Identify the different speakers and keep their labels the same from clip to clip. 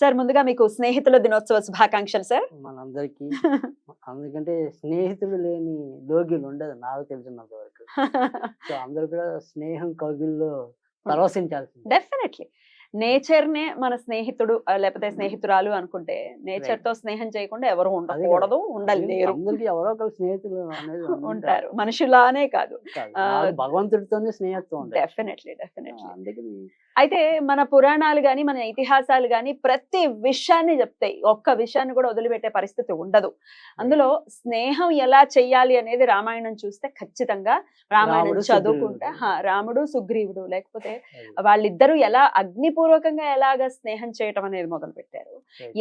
Speaker 1: Sir ముందుగా మీకు స్నేహితుల దినోత్సవ శుభాకాంక్షలు సార్.
Speaker 2: మనందరికీ. అందుకంటే స్నేహితుడు లేని లోగిలు ఉండదు నాకు తెలిసినంత వరకు. సో అందరూ కూడా స్నేహం కౌగిల్లో పరవశించాల్సింది.
Speaker 1: డెఫినెట్లీ. నేచర్ నే మన స్నేహితుడు లేకపోతే స్నేహితురాలు అనుకుంటే నేచర్తో స్నేహం చేయకుండా ఎవరు ఉండకూడదు
Speaker 2: అందరికి ఎవరో ఒకరు స్నేహితులు
Speaker 1: ఉంటారు. మనుషులానే కాదు.
Speaker 2: భగవంతుడితోనే స్నేహత్వం ఉండదు
Speaker 1: డెఫినెట్లీ డెఫినెట్లీ.
Speaker 2: అందుకని
Speaker 1: అయితే మన పురాణాలు గాని మన ఇతిహాసాలు గాని ప్రతి విషయాన్ని చెప్తాయి. ఒక్క విషయాన్ని కూడా వదిలిపెట్టే పరిస్థితి ఉండదు. అందులో స్నేహం ఎలా చెయ్యాలి అనేది రామాయణం చూస్తే ఖచ్చితంగా రామాయణం చదువుకుంటే రాముడు సుగ్రీవుడు లేకపోతే వాళ్ళిద్దరూ ఎలా అగ్నిపూర్వకంగా ఎలాగ స్నేహం చేయటం అనేది మొదలు పెట్టారు.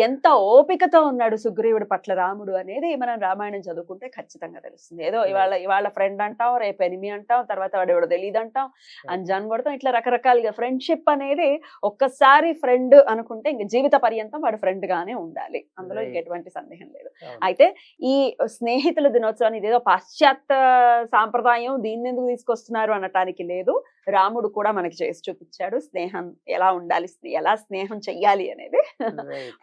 Speaker 1: ఎంత ఓపికతో ఉన్నాడు సుగ్రీవుడి పట్ల రాముడు అనేది మనం రామాయణం చదువుకుంటే ఖచ్చితంగా తెలుస్తుంది. ఏదో ఇవాళ ఇవాళ ఫ్రెండ్ అంటాం రేపు ఎనిమి అంటాం తర్వాత వాడు ఎవడో తెలియదు అంటాం అంజాన్ కొడతాం ఇట్లా రకరకాలుగా ఫ్రెండ్షిప్ అనేది ఒక్కసారి ఫ్రెండ్ అనుకుంటే ఇంక జీవిత పర్యంతం వాడు ఫ్రెండ్ గానే ఉండాలి. అందులో. ఇంకెటువంటి సందేహం లేదు. అయితే ఈ స్నేహితుల దినోత్సవాన్ని ఇదేదో పాశ్చాత్య సాంప్రదాయం దీన్ని ఎందుకు తీసుకొస్తున్నారు అనటానికి లేదు. రాముడు కూడా మనకి చేసి చూపించాడు స్నేహం ఎలా ఉండాలి ఎలా స్నేహం చెయ్యాలి అనేది.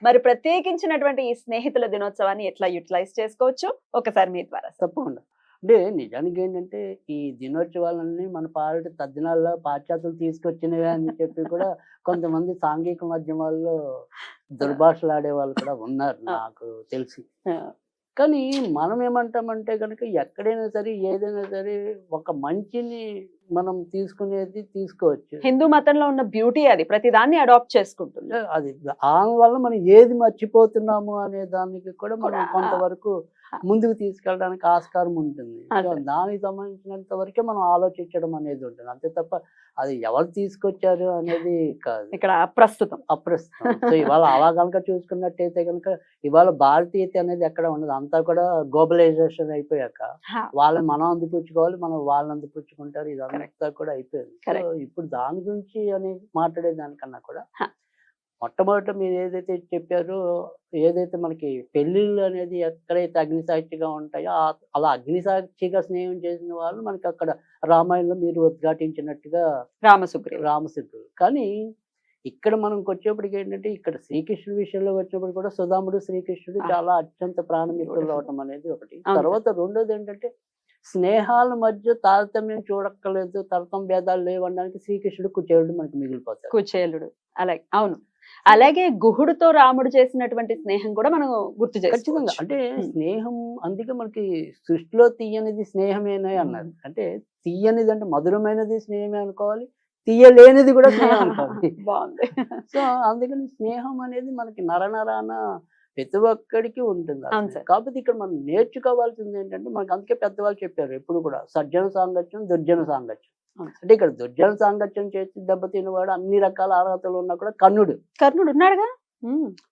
Speaker 1: మరి ప్రత్యేకించినటువంటి ఈ స్నేహితుల దినోత్సవాన్ని ఎట్లా యూటిలైజ్ చేసుకోవచ్చు? ఒకసారి మీ ద్వారా
Speaker 2: తప్పకుండా. అంటే నిజానికి ఏంటంటే ఈ దినోత్సవాలన్నీ మన పాలిట తద్దినాల్లో పాశ్చాత్యులు తీసుకొచ్చినవే అని చెప్పి కూడా కొంతమంది సాంఘిక మాధ్యమాల్లో దుర్భాషలాడే వాళ్ళు కూడా ఉన్నారు నాకు తెలిసి. కానీ మనం ఏమంటామంటే కనుక ఎక్కడైనా సరే ఏదైనా సరే ఒక మంచిని మనం తీసుకునేది తీసుకోవచ్చు.
Speaker 1: హిందూ మతంలో ఉన్న బ్యూటీ అది. ప్రతి దాన్ని అడాప్ట్ చేసుకుంటుంది.
Speaker 2: అది. దాని వల్ల మనం ఏది మర్చిపోతున్నాము అనే దానికి కూడా మనం కొంతవరకు ముందుకు తీసుకెళ్ళడానికి ఆస్కారం ఉంటుంది. దానికి సంబంధించినంత వరకే మనం ఆలోచించడం అనేది ఉంటుంది. అంతే తప్ప అది ఎవరు తీసుకొచ్చారు అనేది కాదు.
Speaker 1: ఇక్కడ ప్రస్తుతం
Speaker 2: అప్రస్తుతం. సో ఇవాళ అలా కనుక చూసుకున్నట్టయితే కనుక ఇవాళ భారతీయత అనేది ఎక్కడ ఉండదు. అంతా కూడా గ్లోబలైజేషన్ అయిపోయాక వాళ్ళని మనం అందిపుచ్చుకోవాలి మనం వాళ్ళని అందిపుచ్చుకుంటారు ఇదంతా కూడా అయిపోయింది. సో. ఇప్పుడు దాని గురించి అని మాట్లాడే దానికన్నా కూడా. మొట్టమొదట మీరు ఏదైతే చెప్పారో ఏదైతే మనకి పెళ్ళిళ్ళు అనేది ఎక్కడైతే అగ్నిసాక్షిగా ఉంటాయో అలా అగ్నిసాక్షిగా స్నేహం చేసిన వాళ్ళు మనకి అక్కడ రామాయణంలో మీరు ఉద్ఘాటించినట్టుగా
Speaker 1: రామసుగ్రీవ
Speaker 2: రామసిద్ధుడు కానీ ఇక్కడ మనకు వచ్చేప్పటికి ఏంటంటే ఇక్కడ శ్రీకృష్ణుడి విషయంలో వచ్చినప్పుడు కూడా సుధాముడు శ్రీకృష్ణుడు. చాలా అత్యంత ప్రాణమిత్రులు. అవటం అనేది ఒకటి. తర్వాత రెండోది ఏంటంటే స్నేహాల మధ్య తారతమ్యం చూడక్కర్లేదు తరతం భేదాలు లేవనడానికి శ్రీకృష్ణుడు కుచేరుడు మనకి మిగిలిపోతాడు
Speaker 1: కుచేలుడు అలాగే అవును అలాగే గుహుడుతో రాముడు చేసినటువంటి స్నేహం కూడా మనం గుర్తు
Speaker 2: ఖచ్చితంగా. అంటే. స్నేహం అందుకే మనకి సృష్టిలో తీయనిది స్నేహమేనే అన్నారు. అంటే తీయనిది అంటే మధురమైనది స్నేహమే అనుకోవాలి తీయలేనిది కూడా స్నేహం అనుకోవాలి.
Speaker 1: బాగుంది.
Speaker 2: సో అందుకని స్నేహం అనేది మనకి నరనరాన ప్రతి ఒక్కడికి ఉంటుంది. కాకపోతే ఇక్కడ మనం నేర్చుకోవాల్సింది ఏంటంటే మనకి అందుకే పెద్దవాళ్ళు చెప్పారు ఎప్పుడు కూడా సజ్జన సాంగత్యం దుర్జన సాంగత్యం. అంటే ఇక్కడ దుర్జన సాంగత్యం చేసి దెబ్బతిన్నవాడు అన్ని రకాల అర్హతలు ఉన్నా కూడా కర్ణుడు.
Speaker 1: కర్ణుడు ఉన్నాడుగా?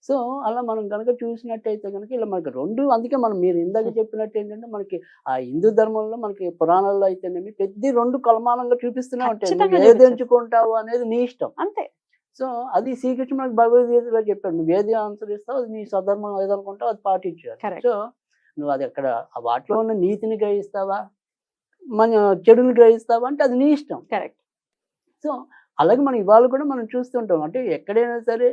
Speaker 2: సో అలా మనం కనుక చూసినట్టయితే కనుక ఇలా మనకి రెండు అందుకే మనం మీరు ఇందాక చెప్పినట్టు ఏంటంటే మనకి ఆ హిందూ ధర్మంలో మనకి పురాణాల్లో అయితేనేమి పెద్ద రెండు కలమానంగా చూపిస్తూనే ఉంటాయి. ఏది. ఎంచుకుంటావు అనేది నీ ఇష్టం.
Speaker 1: అంతే.
Speaker 2: సో అది శ్రీకృష్ణ మనకి భగవద్గీతలో చెప్పాడు. నువ్వు ఏది అనుసరిస్తావు అది నీ స్వధర్మం ఏదనుకుంటావు అది పాటించాలి. సో నువ్వు అది అక్కడ వాటిలో ఉన్న నీతిని గ్రహిస్తావా? మన చెడుని గ్రహిస్తావా అంటే అది నీ ఇష్టం.
Speaker 1: కరెక్ట్
Speaker 2: సో అలాగే మనం ఇవాళ కూడా మనం చూస్తుంటాం. అంటే ఎక్కడైనా సరే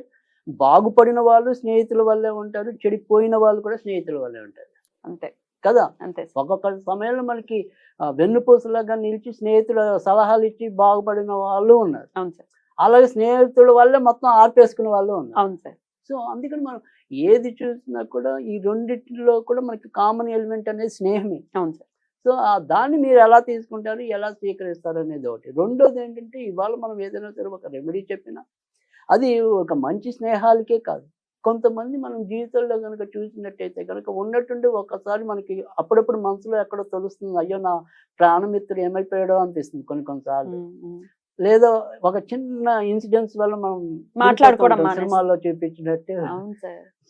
Speaker 2: బాగుపడిన వాళ్ళు స్నేహితుల వల్లే ఉంటారు చెడిపోయిన వాళ్ళు కూడా స్నేహితుల వల్లే ఉంటారు.
Speaker 1: అంతే.
Speaker 2: కదా?
Speaker 1: అంతే.
Speaker 2: ఒక్కొక్క సమయంలో మనకి వెన్నుపూసలాగా నిలిచి స్నేహితుల సలహాలు ఇచ్చి బాగుపడిన వాళ్ళు ఉన్నారు.
Speaker 1: అవును సార్.
Speaker 2: అలాగే స్నేహితుల వల్లే మొత్తం ఆర్పేసుకునే వాళ్ళు ఉన్నారు.
Speaker 1: అవును సార్.
Speaker 2: సో అందుకని మనం ఏది చూసినా కూడా ఈ రెండిటిలో కూడా మనకి కామన్ ఎలిమెంట్ అనేది స్నేహమే.
Speaker 1: అవును సార్.
Speaker 2: సో ఆ దాన్ని మీరు ఎలా తీసుకుంటారు ఎలా స్వీకరిస్తారు అనేది ఒకటి. రెండోది ఏంటంటే ఇవాళ మనం ఏదైనా సరే ఒక రెమెడీ చెప్పినా అది ఒక మంచి స్నేహాలకే కాదు. కొంతమంది మనం జీవితంలో కనుక చూసినట్టయితే కనుక ఉన్నట్టుండి ఒకసారి మనకి అప్పుడప్పుడు మనసులో ఎక్కడో తెలుస్తుంది అయ్యో నా ప్రాణమిత్రుడు ఏమైపోయాడో అనిపిస్తుంది కొన్ని కొన్నిసార్లు. లేదా ఒక చిన్న ఇన్సిడెంట్స్ వల్ల మనం
Speaker 1: మాట్లాడుకోవడం.
Speaker 2: సినిమాల్లో చూపించినట్టు.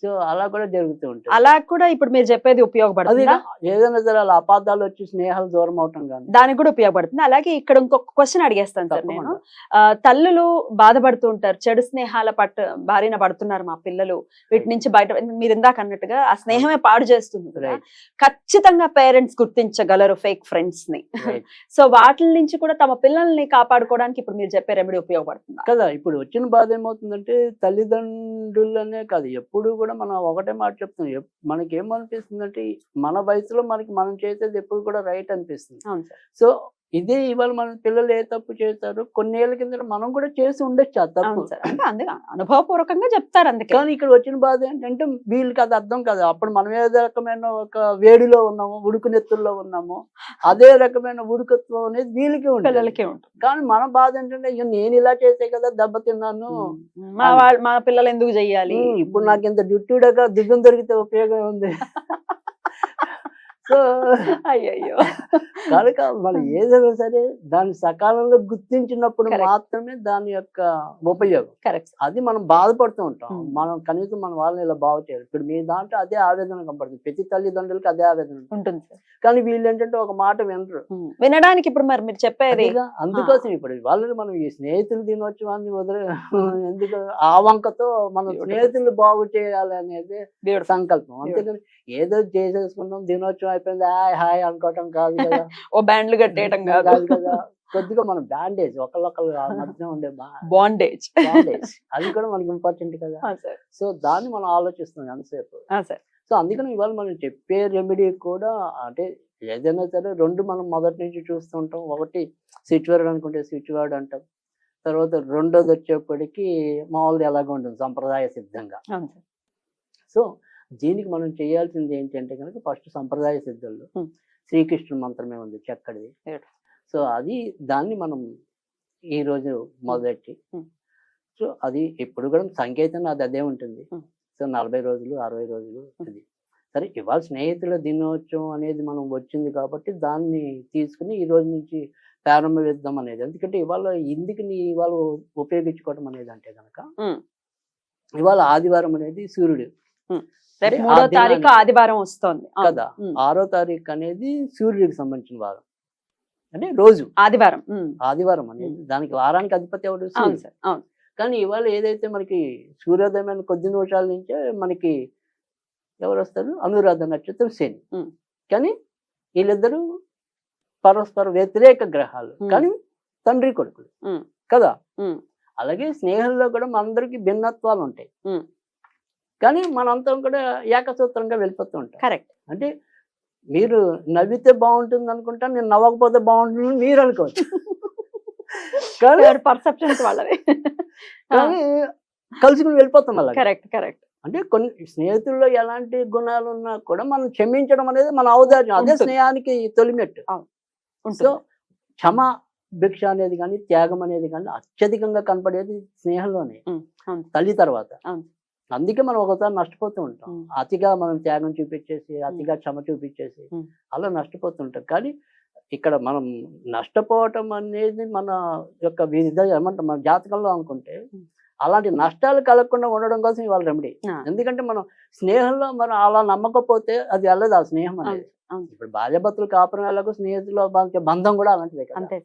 Speaker 2: సో అలా కూడా జరుగుతూ ఉంటుంది.
Speaker 1: అలా కూడా ఇప్పుడు మీరు చెప్పేది ఉపయోగపడుతుందా?
Speaker 2: ఏదైనా సరే అలా అపార్థాలు వచ్చి స్నేహాలు దూరం అవటం కానీ.
Speaker 1: దానికి కూడా ఉపయోగపడుతుంది? అలాగే ఇక్కడ ఇంకొక క్వశ్చన్ అడిగేస్తాను సార్ నేను. తల్లులు బాధపడుతూ ఉంటారు చెడు స్నేహాల పట్టు బారిన పడుతున్నారు మా పిల్లలు. వీటి. నుంచి బయట మీరు ఇందాక అన్నట్టుగా ఆ స్నేహమే పాడు చేస్తుంది. ఖచ్చితంగా పేరెంట్స్ గుర్తించగలరు ఫేక్
Speaker 2: ఫ్రెండ్స్ని.
Speaker 1: సో వాటి నుంచి కూడా తమ పిల్లల్ని కాపాడుకోవడానికి ఇప్పుడు మీరు చెప్పే రెమెడీ ఉపయోగపడుతుందా?
Speaker 2: కదా ఇప్పుడు వచ్చిన బాధ ఏమవుతుందంటే తల్లిదండ్రులనే కాదు ఎప్పుడు కూడా మనం ఒకటే మాట చెప్తాం. ఎప్- మనకి ఏమనిపిస్తుందంటే మన వయసులో మనకి మనం చేసేది ఎప్పుడు కూడా రైట్ అనిపిస్తుంది. సో ఇదే ఇవాళ మన పిల్లలు ఏ తప్పు చేస్తారు కొన్నేళ్ళ కింద మనం కూడా చేసి ఉండొచ్చు ఆ తప్పు.
Speaker 1: అంటే అందుకే అనుభవపూర్వకంగా చెప్తారు అందుకే.
Speaker 2: కానీ ఇక్కడ వచ్చిన బాధ ఏంటంటే వీళ్ళకి అది అర్థం కాదు. అప్పుడు మనం ఏ రకమైన ఒక వేడిలో ఉన్నాము ఉడుకు నెత్తుల్లో ఉన్నాము అదే రకమైన ఉడుకత్వం అనేది వీళ్ళకి ఉంటుంది.
Speaker 1: పిల్లలకే ఉంటుంది.
Speaker 2: కానీ మన బాధ ఏంటంటే నేను ఇలా చేసే కదా దెబ్బ తిన్నాను
Speaker 1: మా వాళ్ళ మా పిల్లలు ఎందుకు చెయ్యాలి
Speaker 2: ఇప్పుడు నాకు ఇంత డ్యూటీడగా దిగ్గం దొరికితే ఉపయోగం ఉంది. సో
Speaker 1: అయ్యయ్యో
Speaker 2: కనుక మనం ఏదైనా సరే దాన్ని సకాలంలో గుర్తించినప్పుడు. మాత్రమే దాని యొక్క ఉపయోగం.
Speaker 1: కరెక్ట్
Speaker 2: అది మనం బాధపడుతూ ఉంటాం. మనం కనీసం మన వాళ్ళని ఇలా బాగు చేయాలి ఇప్పుడు మీ దాంట్లో అదే ఆవేదన కనపడుతుంది ప్రతి తల్లిదండ్రులకి అదే ఆవేదన ఉంటుంది. కానీ వీళ్ళు ఏంటంటే ఒక మాట వినరు.
Speaker 1: వినడానికి ఇప్పుడు మరి మీరు చెప్పేది
Speaker 2: అందుకోసం ఇప్పుడు వాళ్ళని మనం ఈ స్నేహితులు దినోత్సవాన్ని వదిలే ఎందుకు? ఆ వంకతో మన. స్నేహితులు బాగు చేయాలి అనేది. సంకల్పం. అంతేకాని ఏదో చేసేసుకున్నాం దినోత్సవం అయిపోయింది. హాయ్ హాయ్ అనుకోవటం కాదు కదా.
Speaker 1: ఓ బ్యాండ్లు కట్టేయటం కాదు.
Speaker 2: కాదు కదా. కొద్దిగా మనం బ్యాండేజ్ ఒకళ్ళొకళ్ళు మధ్య ఉండే
Speaker 1: బాండేజ్.
Speaker 2: అది కూడా మనకి ఇంపార్టెంట్ కదా.
Speaker 1: సార్.
Speaker 2: సో దాన్ని మనం ఆలోచిస్తున్నాం ఎంతసేపు.
Speaker 1: సార్.
Speaker 2: సో అందుకని ఇవాళ మనం చెప్పే రెమెడీ కూడా అంటే ఏదైనా సరే రెండు మనం మొదటి నుంచి చూస్తుంటాం ఒకటి స్విచ్ వర్డ్ అనుకుంటే స్విచ్ వర్డ్ అంటాం. తర్వాత రెండోది వచ్చేప్పటికి మామూలుది ఎలాగ ఉంటుంది సంప్రదాయ సిద్ధంగా. సో దీనికి మనం చేయాల్సింది ఏంటంటే కనుక ఫస్ట్ సంప్రదాయ సిద్ధంలో. శ్రీకృష్ణుడు మంత్రమే ఉంది చక్కడిది. సో అది దాన్ని మనం ఈ రోజు మొదలెట్టి. సో అది ఎప్పుడు కూడా సంకేతం అది అదే ఉంటుంది. సో నలభై రోజులు అరవై రోజులు అది సరే ఇవాళ స్నేహితుల దినోత్సవం అనేది మనం వచ్చింది కాబట్టి దాన్ని తీసుకుని ఈ రోజు నుంచి ప్రారంభిద్దాం అనేది ఎందుకంటే ఇవాళ ఇందుకు నీ ఇవాళ ఉపయోగించుకోవడం అనేది అంటే కనుక. ఇవాళ ఆదివారం అనేది సూర్యుడు
Speaker 1: రేపు మూడో తారీఖు ఆదివారం వస్తోంది.
Speaker 2: కదా. ఆరో తారీఖు అనేది సూర్యుడికి సంబంధించిన వారం అంటే రోజు
Speaker 1: ఆదివారం.
Speaker 2: ఆదివారం అనేది దానికి వారానికి అధిపతి
Speaker 1: అవును
Speaker 2: సూర్యుడు
Speaker 1: సార్ అవును
Speaker 2: కానీ ఇవాళ ఏదైతే మనకి సూర్యోదయమైన కొద్ది నిమిషాల నుంచే మనకి ఎవరు వస్తారు అనురాధ నక్షత్రం శని. కానీ వీళ్ళిద్దరూ పరస్పర వ్యతిరేక గ్రహాలు. కానీ తండ్రి కొడుకులు. కదా. అలాగే స్నేహంలో కూడా మనందరికి భిన్నత్వాలు ఉంటాయి. కానీ మనంతా కూడా ఏకసూత్రంగా వెళ్ళిపోతూ ఉంటాం.
Speaker 1: కరెక్ట్.
Speaker 2: అంటే మీరు నవ్వితే బాగుంటుంది అనుకుంటా నేను నవ్వకపోతే బాగుంటుంది మీరు అనుకోవచ్చు. కానీ
Speaker 1: పర్సెప్షన్స్ వాళ్ళవి
Speaker 2: కానీ కలుసుకుని వెళ్ళిపోతాం అలా
Speaker 1: కరెక్ట్ కరెక్ట్.
Speaker 2: అంటే కొన్ని స్నేహితుల్లో ఎలాంటి గుణాలు ఉన్నా కూడా మనం క్షమించడం అనేది మన ఔదార్యం అదే. స్నేహానికి తొలిమెట్టు. సో క్షమ భిక్ష అనేది కానీ త్యాగం అనేది కానీ అత్యధికంగా కనపడేది స్నేహంలోనే. తల్లి తర్వాత. అందుకే మనం ఒకసారి నష్టపోతూ ఉంటాం. అతిగా మనం త్యాగం చూపించేసి అతిగా క్షమ చూపించేసి. అలా నష్టపోతుంటాం కానీ ఇక్కడ మనం నష్టపోవటం అనేది మన యొక్క విధ ఏమంటాం మన జాతకంలో అనుకుంటే. అలాంటి నష్టాలు కలగకుండా ఉండడం కోసం ఇవాళ రెమెడీ. ఎందుకంటే మనం స్నేహంలో మనం అలా నమ్మకపోతే అది వెళ్ళదు ఆ స్నేహం అనేది. ఇప్పుడు భార్యాభర్తలు కాపురం ఎలాగో స్నేహితులు బంధం కూడా అలాంటిదే
Speaker 1: అంతే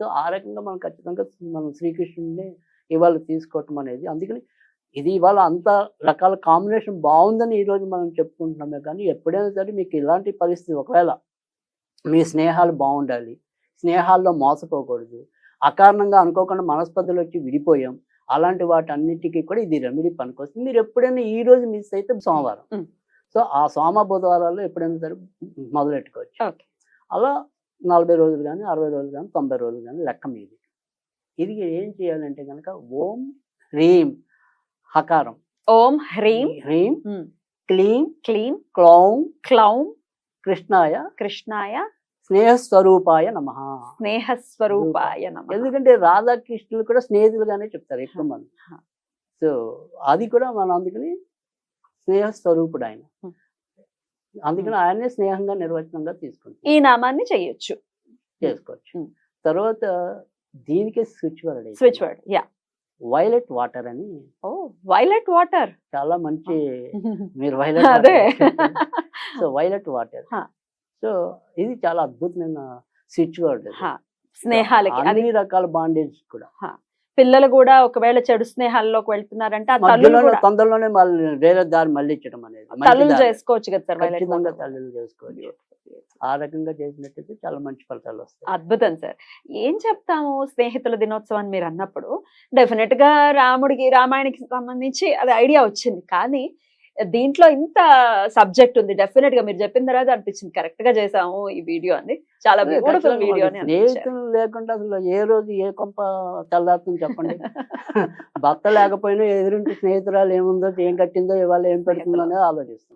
Speaker 2: సో ఆ రకంగా మనం ఖచ్చితంగా మనం శ్రీకృష్ణుడిని ఇవాళ తీసుకోవటం అనేది అందుకని ఇది ఇవాళ అంత రకాల కాంబినేషన్ బాగుందని ఈ రోజు మనం చెప్పుకుంటున్నామే కానీ ఎప్పుడైనా సరే మీకు ఇలాంటి పరిస్థితి ఒకవేళ మీ స్నేహాలు బాగుండాలి స్నేహాల్లో మోసపోకూడదు అకారణంగా అనుకోకుండా మనస్పర్ధలు వచ్చి విడిపోయాం అలాంటి వాటన్నిటికీ కూడా ఇది రెమెడీ పనికొస్తుంది. మీరు ఎప్పుడైనా ఈ రోజు మిస్ అయితే సోమవారం. సో ఆ సోమ బుధవారాల్లో ఎప్పుడైనా సరే మొదలెట్టుకోవచ్చు. అలా నలభై రోజులు కానీ అరవై రోజులు కానీ తొంభై రోజులు కానీ లెక్క మీది. ఇది ఏం చేయాలంటే కనుక ఓం హ్రీం హకారం.
Speaker 1: ఓం హ్రీం.
Speaker 2: హ్రీం. క్లీం.
Speaker 1: క్లీం.
Speaker 2: క్లౌం.
Speaker 1: క్లౌం.
Speaker 2: కృష్ణాయ.
Speaker 1: కృష్ణాయ.
Speaker 2: స్నేహస్వరూపాయ నమ.
Speaker 1: స్నేహస్వరూపాయ నమ.
Speaker 2: ఎందుకంటే రాధాకృష్ణులు కూడా స్నేహితులుగానే చెప్తారు ఎక్కువ మంది. సో అది కూడా మనం అందుకని స్నేహస్వరూపుడు ఆయన. అందుకని ఆయన్నే స్నేహంగా నిర్వచనంగా తీసుకుంటాం
Speaker 1: ఈ నామాన్ని చెయ్యొచ్చు
Speaker 2: చేసుకోవచ్చు. తర్వాత దీనికే switch word
Speaker 1: switch word. Yeah.
Speaker 2: Violet water అని.
Speaker 1: ఓ వైలెట్ వాటర్
Speaker 2: చాలా మంచి మీరు వైలెట్
Speaker 1: అదే.
Speaker 2: సో వైలెట్ వాటర్
Speaker 1: హా.
Speaker 2: సో ఇది చాలా అద్భుతమైన స్విచ్ వర్డ్
Speaker 1: హా. స్నేహాలకి.
Speaker 2: అన్ని రకాల బాండేజ్ కూడా.
Speaker 1: పిల్లలు కూడా ఒకవేళ చెడు స్నేహాల్లోకి వెళ్తున్నారంటే
Speaker 2: తొందరలోనే మళ్ళీ వేరే దారి మళ్ళించడం అనేది. మంచి
Speaker 1: తల్లులు
Speaker 2: దారి.
Speaker 1: చేసుకోవచ్చు కదా సార్
Speaker 2: తల్లులు చేసుకోవచ్చు. ఆ రకంగా చేసినట్టయితే చాలా మంచి ఫలితాలు వస్తాయి.
Speaker 1: అద్భుతం సార్. ఏం చెప్తాము స్నేహితుల దినోత్సవం మీరు అన్నప్పుడు? డెఫినెట్గా రాముడికి రామాయణకి సంబంధించి అది ఐడియా వచ్చింది. కానీ దీంట్లో ఇంత సబ్జెక్ట్ ఉంది. డెఫినెట్గా మీరు చెప్పిన తర్వాత అనిపించింది. కరెక్ట్గా చేసాము ఈ వీడియో అని. చాలా బ్యూటిఫుల్ వీడియో
Speaker 2: స్నేహితులు లేకుండా అసలు ఏ రోజు ఏ కొంప తెల్లారుతుంది చెప్పండి. భర్త లేకపోయినా ఎదురింటి స్నేహితురాలు ఏముందో ఏం కట్టిందో ఇవాళ ఏం పెడుతుందో అనేది ఆలోచిస్తాం.